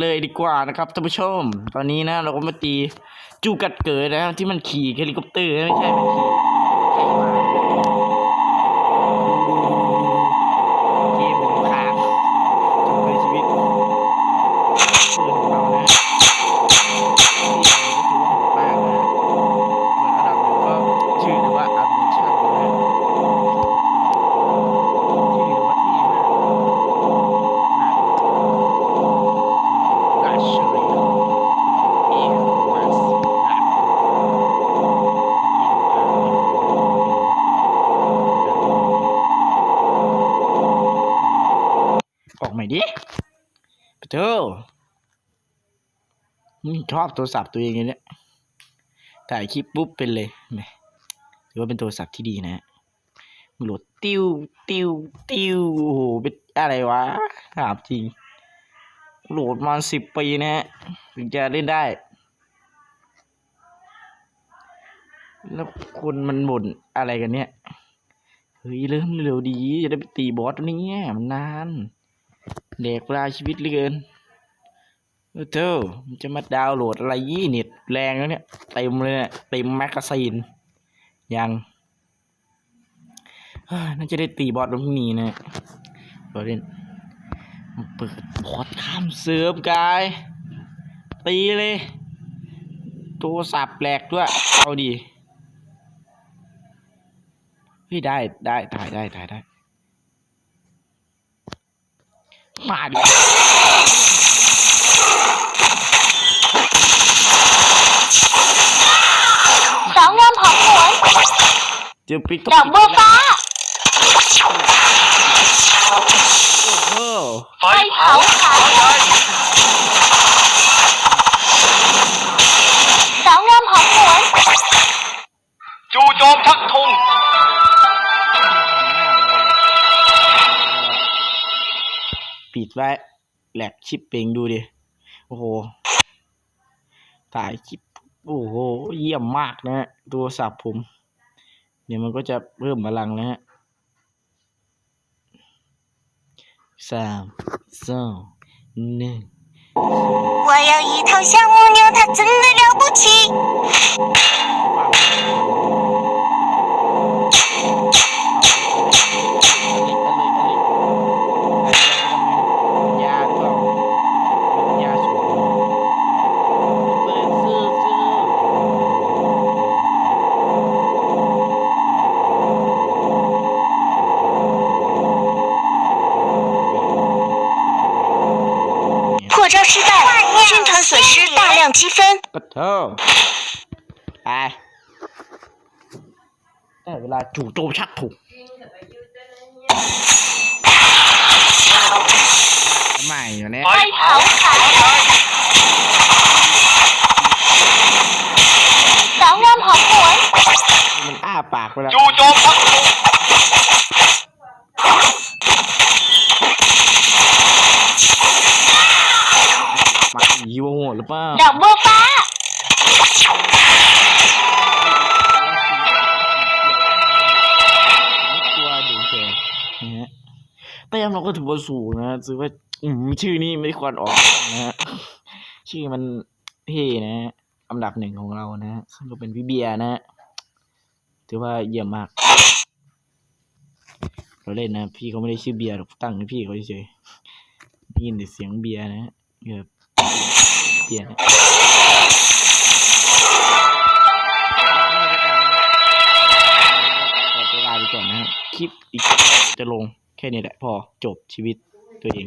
เลยดีกว่านะครับท่านผู้ชม ตอนนี้นะ เราก็มาตีจูกัดเกิดนะที่มันขี่เฮลิคอปเตอร์ไม่ใช่มันขี่ไข่หวา ม่ดิปเจ้าชอบโทรศัพท์ตัวเองเลยเนี่ยถ่ายคลิปปุ๊บเป็นเลยถือว่าเป็นโทรศัพท์ที่ดีนะฮะโหลดติ้วติ้วติ้วโอ้โหเป็นอะไรวะถามจริง โหลดมาสิบปีนะฮะถึงจะเล่นได้ แล้วคนมันบ่นอะไรกันเนี่ย เฮ้ย เริ่มเร็วดี จะได้ไปตีบอสตัวนี้มันนาน เด็กเวลาชีวิตเหลือเกินเออเจ้ามันจะมาดาวน์โหลดอะไรยี่เน็ตแรงแล้วเนี่ยเต็มเลยเนี่ยเต็มแมกกาซีนยังน่าจะได้ตีบอสวันพรุ่งนี้นะเราเล่นเปิดบอสข้ามเซิร์ฟกาย ตีเลยโทรศัพท์แหลกด้วย เอาดีเฮ้ยได้ได้ถ่ายได้ถ่ายได้ มาดิสาวงามหอมหวนเจอปิกดอกบัวฟ้า ไว้ แหลกชิปเปงดูดิ โอ้โห ถ่ายคลิป โอ้โห เยี่ยมมากนะฮะโทรศัพท์ผม เดี๋ยวมันก็จะเพิ่มพลังนะฮะสามสองหนึ่ง 我有一头小母牛，它真的了不起。 招失败，军团损失大量积分。不投。哎，带回来煮豆腐土。卖完了。好惨。 แต้มเราก็ถือว่าสูงนะถือว่าอืมชื่อนี้ไม่ควรออกนะฮะชื่อมันเท่นะอันดับหนึ่งของเรานะซึ่งก็เป็นพี่เบียร์นะฮะถือว่าเยี่ยมมาก เราเล่นนะ พี่เขาไม่ได้ชื่อเบียร์หรอกตั้งให้พี่เขาเฉยๆได้ยินแต่เสียงเบียร์นะฮะแบบเบียร์นะขอตัวลาไปก่อนนะครับ คลิปอีกจะลง แค่นี้แหละพอจบชีวิตตัวเอง